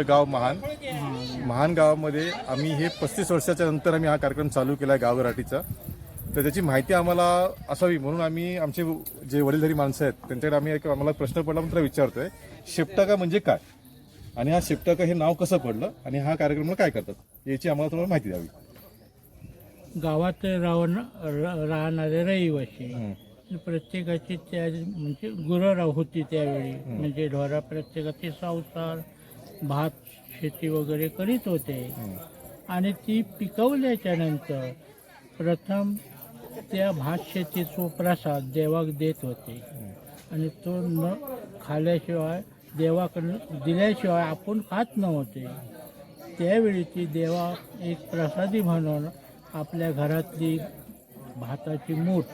आमचं गाव महान. महान गावामध्ये आम्ही हे पस्तीस वर्षाच्या नंतर आम्ही हा कार्यक्रम चालू केला आहे गावगराठीचा तर त्याची माहिती आम्हाला असावी म्हणून आम्ही आमचे जे वडीलधारी माणसं आहेत त्यांच्याकडे आम्ही एक आम्हाला प्रश्न पडला म्हणून विचारतोय शेपटाका म्हणजे काय? आणि हा शेपटाका हे नाव कसं पडलं आणि हा कार्यक्रम काय करतात? याची आम्हाला तुम्हाला माहिती द्यावी. गावात राहून राहणारे रहिवासी हं. प्रत्येकाची त्या म्हणजे गुरं होती त्यावेळी. म्हणजे ढोरा प्रत्येकाचे संसार भात शेती वगैरे करीत होते. आणि ती पिकवल्याच्या नंतर प्रथम त्या भात शेतीचा प्रसाद देवाक देत होते. आणि तो न खाल्ल्याशिवाय देवाकडनं दिल्याशिवाय आपण खात नव्हते. त्यावेळी ती देवा एक प्रसादी म्हणून आपल्या घरातली भाताची मूठ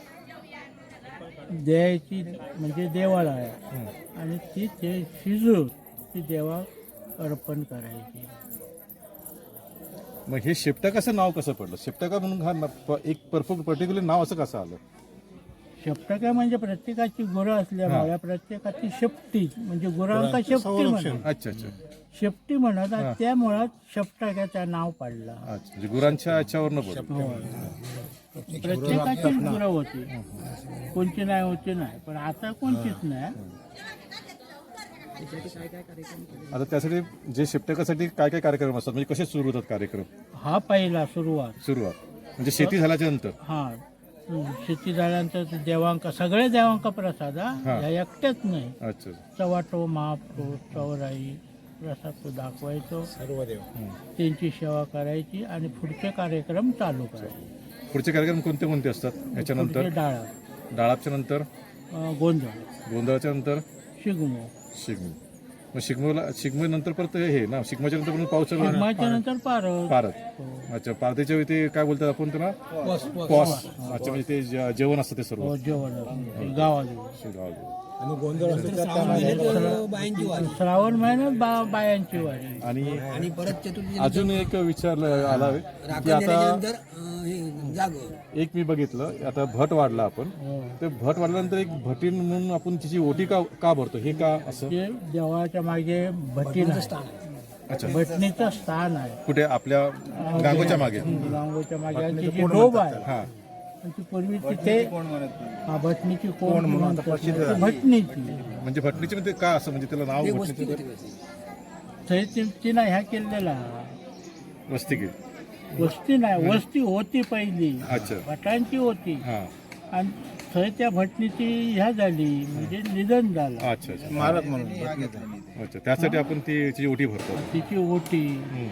द्यायची म्हणजे देवाला. आहे आणि ती ते शिजून ती देवा अर्पण करायची. मग हे शेपटाकाचं नाव कसं पडलं? शेपटाका म्हणून हा न- प- एक परफेक्ट पर्टिक्युलर नाव असं कसं आलं? शेपटका म्हणजे प्रत्येकाची गुरं असल्यामुळे प्रत्येकाची शेपटी म्हणजे गुरांका शेपटी म्हणत अच्छा अच्छा. शेपटी म्हणत आणि त्यामुळं शेपटाक्याचं नाव पडलं. अच्छा म्हणजे गुरांच्या याच्यावरनं पडलं. प्रत्येकाची गुरं होती. कोणची नाही होती नाही. पण आता कोणतीच नाही. आता त्यासाठी जे शिफ्टकासाठी काय काय कार्यक्रम असतात? म्हणजे कसे सुरू होतात कार्यक्रम? हा पहिला सुरुवात. सुरुवात. म्हणजे शेती झाल्याच्यानंतर? हा. शेती झाल्यानंतर ते देवांका सगळे देवांका प्रसाद हा. हा. ह्या एकट्याच नाही. अच्छा. चवाटो महापो चौराई प्रसाद तो दाखवायचो. सर्व देव त्यांची सेवा करायची आणि पुढचे कार्यक्रम चालू करायचे. पुढचे कार्यक्रम कोणते कोणते असतात? याच्यानंतर? पुढचे डाळा. डाळाच्या नंतर? अं, गोंधळ. गोंधळाच्या नंतर? शिगमो. शिगमो. मग शिगमोला शिगमो नंतर परत हे ना शिगमाच्या नंतर पण पाऊस चालू होणार. शिगमाच्या नंतर पारद पारत अच्छा पारतीच्या वेळी ते काय बोलतात आपण त्याला पॉस अच्छा म्हणजे ते जे- जेवण असतं ते सर्व. हो, जेवण. गावाजवळ. शिगाव. आणि गोंधळ असतो त्यात त्यामध्ये बायांची वारी. श्रावण महिन्यात बा बायांची वारी. आणि आणि परत चतुर्थी अजून एक विचारलं आला की आता जाग. एक मी बघितलं आता भट वाढला आपण. हो. ते भट वाढल्यानंतर एक भटीन म्हणून आपण तिची ओटी का का भरतो? हे का असं? ते देवाच्या मागे भटीन आहे. अच्छा. भटणीचं स्थान आहे. कुठे? आपल्या गांगोच्या मागे. रांगोच्या मागे आणि तिची डोब आहे. हा. आणि ती पूर्वी तिथे हा भटणीची कोण म्हणून भटणीची म्हणजे भटणीचे म्हणजे का असं? म्हणजे त्याला नाव भटणीचं तर तिनं ह्या केलेला. वस्ती केली. वस्ती नाही वस्ती होती पहिली. अच्छा. भटांची होती. हा. आणि थंय त्या भटणीची ह्या झाली म्हणजे निधन झालं. अच्छा अच्छा. महाराज म्हणून अच्छा त्यासाठी आपण ती तिची ओटी भरतो. तिची ओटी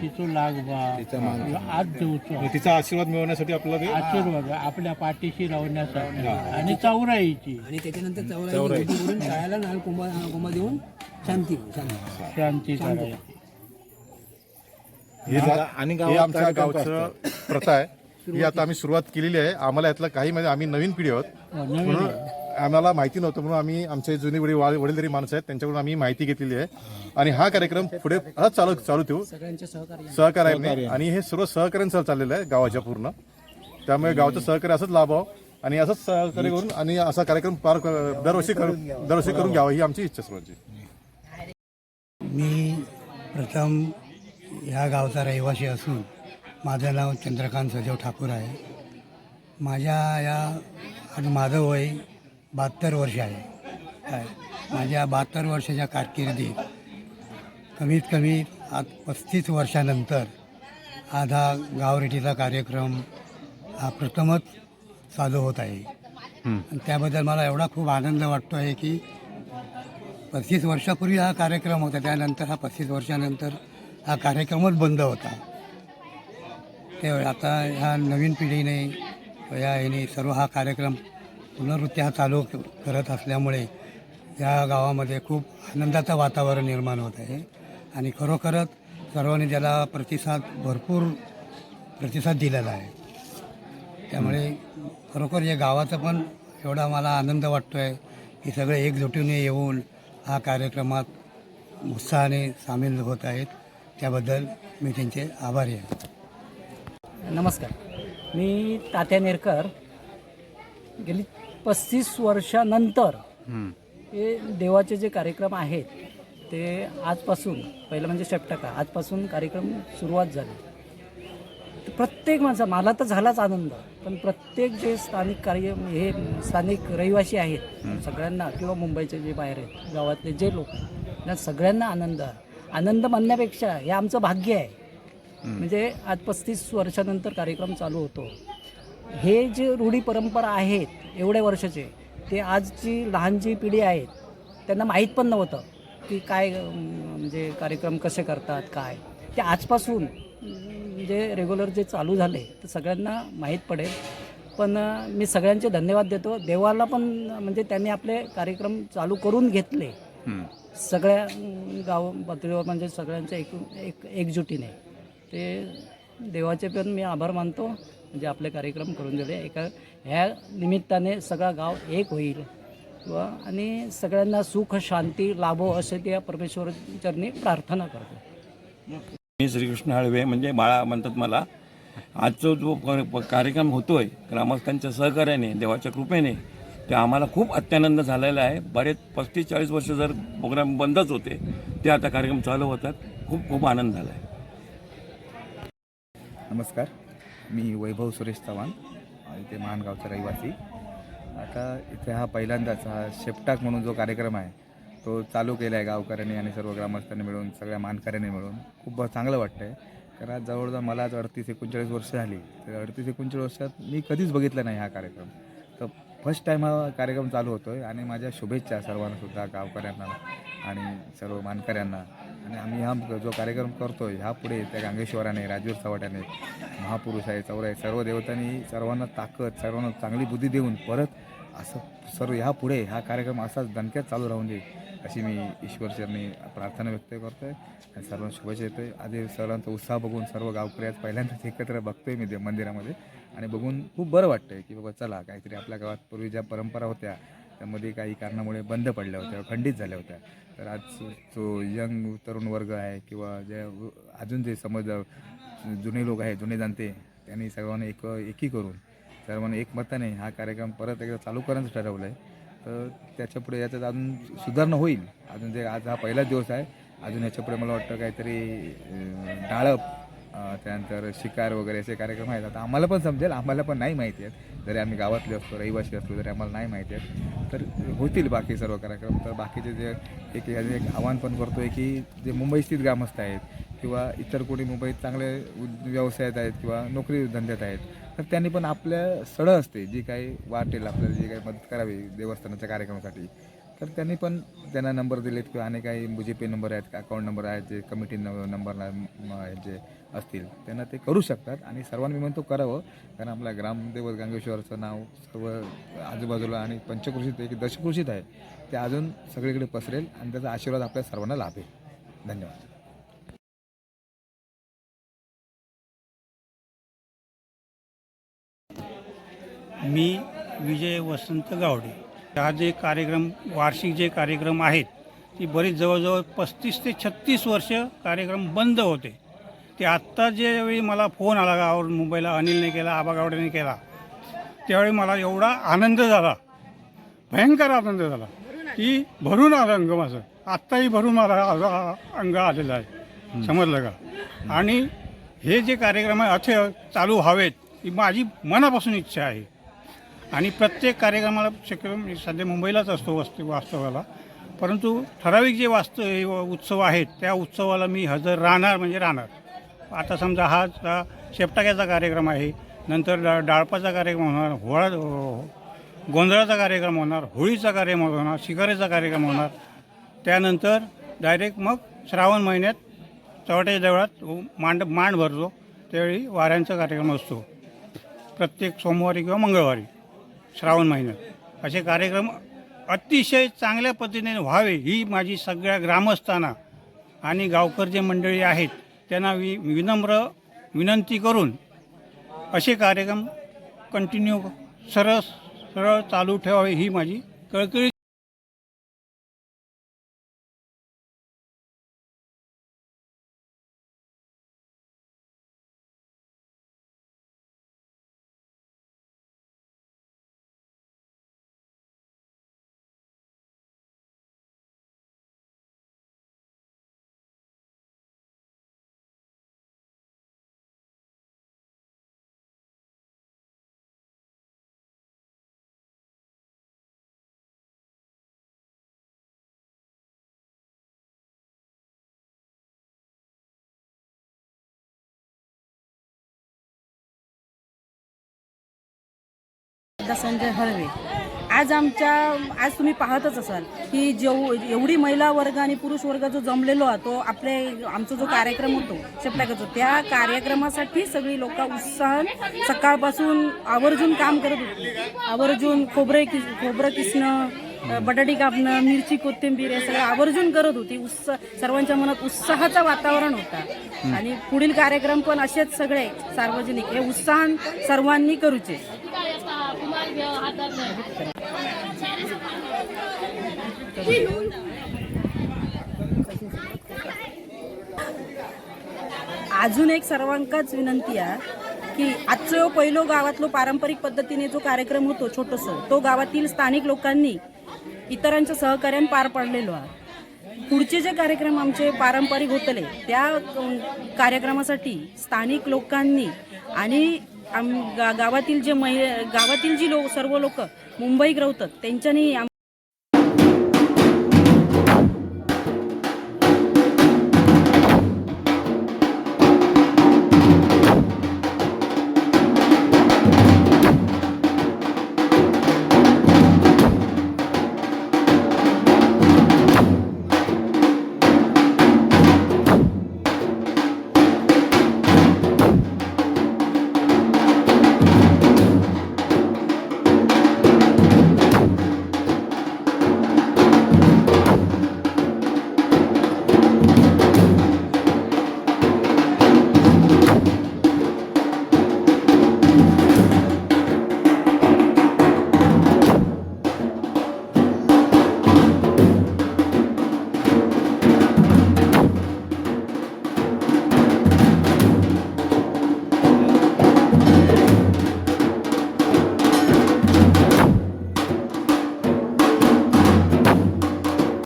तिचं लागवा आज देऊचो. मग तिचा आशीर्वाद मिळवण्यासाठी आपल्याला ते आशीर्वाद आपल्या पाठीशी राहण्यासाठी. आणि चौराईची. आणि त्याच्यानंतर चौराई करून तळाला नाल कुंभा कुंभा देऊन शांती शांती शांती करायची. हे जा- आणि हे आमच्या गावचं प्रथा आहे. ही आता आम्ही सुरुवात केलेली आहे. आम्हाला यातलं काही म्हणजे आम्ही नवीन पिढी आहोत. हो, नवीन म्हणून आम्हाला माहिती नव्हतं म्हणून आम्ही आमचे जुने वडील वडीलधारी माणसं आहेत त्यांच्याकडून आम्ही माहिती घेतलेली आहे. आणि हा कार्यक्रम पुढे असंच चालू चालू ठेवू. सहकार्याने. आणि हे सर्व सहकार्याने चाललेलं आहे गावाच्या पूर्ण. त्यामुळे गावचं सहकार्य असंच लाभावं आणि असंच सहकार्य करून आणि असा कार्यक्रम पार दरवर्षी करून दरवर्षी करून घ्यावा ही आमची इच्छा सर्वांची. मी प्रथम ह्या गावचा रहिवासी असून माझं नाव चंद्रकांत सजव ठाकूर आहे. माझ्या या आज माझं वय बहात्तर वर्ष आहे. माझ्या बहात्तर वर्षाच्या कारकिर्दीत कमीत कमी आज पस्तीस वर्षानंतर आज हा गावरेटीचा कार्यक्रम हा प्रथमच चालू होत आहे. त्याबद्दल मला एवढा खूप आनंद वाटतो आहे की पस्तीस वर्षापूर्वी हा कार्यक्रम होता त्यानंतर हा पस्तीस वर्षानंतर हा कार्यक्रमच बंद होता. ते आता ह्या नवीन पिढीने या ह्याने सर्व हा कार्यक्रम पुनर्वृत्ती चालू करत असल्यामुळे या गावामध्ये खूप आनंदाचं वातावरण निर्माण होत आहे. आणि खरोखरच सर्वांनी त्याला प्रतिसाद भरपूर प्रतिसाद दिलेला आहे. त्यामुळे खरोखर या गावाचं पण एवढा मला आनंद वाटतो आहे की सगळे एकजुटीने येऊन हा कार्यक्रमात उत्साहाने सामील होत आहेत. त्याबद्दल मी त्यांचे आभारी आहे. नमस्कार. मी तात्या नेरकर. गेली पस्तीस वर्षानंतर हे देवाचे जे कार्यक्रम आहेत ते आजपासून पहिलं म्हणजे शेपटाका आजपासून कार्यक्रम सुरुवात झाली. प्रत्येक माणसा मला तर झालाच आनंद पण प्रत्येक जे स्थानिक कार्य हे स्थानिक रहिवासी आहेत सगळ्यांना किंवा मुंबईचे जे बाहेर आहेत गावातले जे लोक त्यांना सगळ्यांना आनंद आनंद म्हणण्यापेक्षा हे आमचं भाग्य आहे. म्हणजे आज पस्तीस वर्षानंतर कार्यक्रम चालू होतो. हे जे रूढी परंपरा आहेत एवढ्या वर्षाचे ते आजची लहान जी पिढी आहेत त्यांना माहीत पण नव्हतं की काय म्हणजे कार्यक्रम कसे करतात काय. ते आजपासून जे रेग्युलर जे चालू झाले तर सगळ्यांना माहीत पडेल. पण मी सगळ्यांचे धन्यवाद देतो. देवाला पण म्हणजे त्यांनी आपले कार्यक्रम चालू करून घेतले. सगळ्या गाव पातळीवर म्हणजे सगळ्यांच्या एक एक एकजुटीने. ते देवाचे पण मी आभार मानतो. म्हणजे आपले कार्यक्रम करून दिले. एका ह्या निमित्ताने सगळा गाव एक होईल. व आणि सगळ्यांना सुख शांती लाभो असे त्या परमेश्वरचरणी प्रार्थना करतो. मी श्रीकृष्ण हळवे म्हणजे बाळा म्हणतात मला आजचा जो कार्यक्रम होतोय ग्रामस्थांच्या सहकार्याने देवाच्या कृपेने ते आम्हाला खूप अत्यानंद झालेला आहे. बरेच पस्तीस चाळीस वर्ष जर प्रोग्राम बंदच होते ते आता कार्यक्रम चालू होतात. खूप खूप आनंद झाला आहे. नमस्कार. मी वैभव सुरेश चव्हाण इथे महानगावचा रहिवासी. आता इथे हा पहिल्यांदाच हा शेपटाक म्हणून जो कार्यक्रम आहे तो चालू केला आहे गावकऱ्यांनी आणि सर्व ग्रामस्थांनी मिळून सगळ्या मानकऱ्यांनी मिळून. खूप चांगलं वाटतं आहे कारण आज जवळजवळ मला आज अडतीस एकोणचाळीस वर्ष झाली. तर अडतीस एकोणचाळीस वर्षात मी कधीच बघितला नाही हा कार्यक्रम. तर फर्स्ट टाईम हा कार्यक्रम चालू होतो आहे आणि माझ्या शुभेच्छा सर्वांना सुद्धा गावकऱ्यांना आणि सर्व मानकऱ्यांना. आणि आम्ही हा जो कार्यक्रम करतो आहे ह्या पुढे त्या गांगेश्वराने राजवीर चव्हाट्याने महापुरुष आहे चौर आहे सर्व देवतांनी सर्वांना ताकद सर्वांना चांगली बुद्धी देऊन परत असं सर्व ह्या पुढे हा कार्यक्रम असाच दणक्यात चालू राहून दे अशी मी ईश्वरचरणी प्रार्थना व्यक्त करतो आहे आणि सर्वांना शुभेच्छा येतो आहे आधी सर्वांचा उत्साह बघून सर्व गावकरी आज पहिल्यांदाच एकत्र बघतोय मी ते मंदिरामध्ये. आणि बघून खूप बरं वाटतंय की बाबा चला काहीतरी आपल्या गावात पूर्वी ज्या परंपरा होत्या त्यामध्ये काही कारणामुळे बंद पडल्या होत्या खंडित झाल्या होत्या. तर आज जो यंग तरुण वर्ग आहे किंवा जे अजून जे समज जुने लोक आहेत जुने जाणते त्यांनी सर्वांना एक एकी करून सर्वांना एकमताने हा कार्यक्रम परत एकदा चालू करायचं ठरवलं आहे तर त्याच्यापुढे याच्यात अजून सुधारणा होईल. अजून जे आज हा पहिलाच दिवस आहे. अजून याच्यापुढे मला वाटतं काहीतरी डाळप त्यानंतर शिकार वगैरे असे कार्यक्रम आहेत. आता आम्हाला पण समजेल आम्हाला पण नाही माहिती आहेत. जरी आम्ही गावातले असतो रहिवासी असतो तरी आम्हाला नाही माहिती आहेत. तर होतील बाकी सर्व कार्यक्रम. तर बाकीचे जे एक एक आव्हान पण करतो आहे की जे मुंबईस्थित ग्रामस्थ आहेत किंवा इतर कोणी मुंबईत चांगले व्यवसायात आहेत किंवा नोकरी धंद्यात आहेत तर त्यांनी पण आपल्या सडं असते जी काही वाटेल आपल्याला जी काही मदत करावी देवस्थानाच्या कार्यक्रमासाठी तर त्यांनी पण त्यांना नंबर दिलेत किंवा आणि काही जी पे नंबर आहेत अकाउंट नंबर आहेत जे कमिटी नंबर जे असतील त्यांना ते करू शकतात. आणि सर्वांनी म्हणतो करावं. कारण आपल्या ग्रामदेवत गांगेश्वरचं नाव सर्व आजूबाजूला आणि पंचकृषीत एक दशकृषीत आहे ते अजून सगळीकडे पसरेल आणि त्याचा आशीर्वाद आपल्या सर्वांना लाभेल. धन्यवाद. मी विजय वसंत गावडे. हा जे कार्यक्रम वार्षिक जे कार्यक्रम आहेत ती बरीच जवळजवळ पस्तीस ते छत्तीस वर्ष कार्यक्रम बंद होते. ते आत्ता ज्यावेळी मला फोन आला गावावर मुंबईला अनिलने केला आबागावड्याने केला त्यावेळी मला एवढा आनंद झाला. भयंकर आनंद झाला. की भरून आला अंग माझं. आत्ताही भरून मला अंग आलेला आहे. समजलं का? आणि हे जे कार्यक्रम आहे अथे चालू व्हावेत ही माझी मनापासून इच्छा आहे. आणि प्रत्येक कार्यक्रमाला शक्यतो मी सध्या मुंबईलाच असतो वास्त वास्तवाला परंतु ठराविक जे वास्तव उत्सव आहेत त्या उत्सवाला मी हजर राहणार म्हणजे राहणार. आता समजा हा शेपटाक्याचा कार्यक्रम आहे नंतर डा डाळपाचा कार्यक्रम होणार होळा गोंधळाचा कार्यक्रम होणार होळीचा कार्यक्रम होणार शिकारीचा कार्यक्रम होणार. त्यानंतर डायरेक्ट मग श्रावण महिन्यात चवट्याच्या देवळात मांड मांड भरतो. त्यावेळी वाऱ्यांचा कार्यक्रम असतो. प्रत्येक सोमवारी किंवा मंगळवारी. श्रावण महिन्यात असे कार्यक्रम अतिशय चांगल्या पद्धतीने व्हावे ही माझी सगळ्या ग्रामस्थांना आणि गावकर जे मंडळी आहेत त्यांना वि विनम्र विनंती करून असे कार्यक्रम कंटिन्यू सरळ सरळ चालू ठेवावे ही माझी कळकळी सदा संजय हळवे आज आमच्या आज तुम्ही पाहतच असाल की जेव एवढी महिला वर्ग आणि पुरुष वर्ग जो जमलेलो आहे तो आपले आमचा जो कार्यक्रम होतो शेपटाकाचा त्या कार्यक्रमासाठी सगळी लोक उत्साहन सकाळपासून आवर्जून काम करत होती. आवर्जून खोबरे किस खोबरं किसणं बटाटी कापणं मिरची कोथिंबीर हे सगळं आवर्जून करत होती. उत्साह सर्वांच्या मनात उत्साहाचं वातावरण होता. आणि पुढील कार्यक्रम पण असेच सगळे सार्वजनिक. हे उत्साहन सर्वांनी करूचे. अजून एक सर्वांकाच विनंती आहे की आजचो पहिलो गावातलो पारंपरिक पद्धतीने जो कार्यक्रम होतो छोटसो तो गावातील स्थानिक लोकांनी इतरांच्या सहकार्याने पार पाडलेलो आहे. पुढचे जे कार्यक्रम आमचे पारंपरिक होतले त्या कार्यक्रमासाठी स्थानिक लोकांनी आणि आम गा- गावातील जे महि गावातील जी लोक सर्व लोक मुंबईत राहतात त्यांच्यानी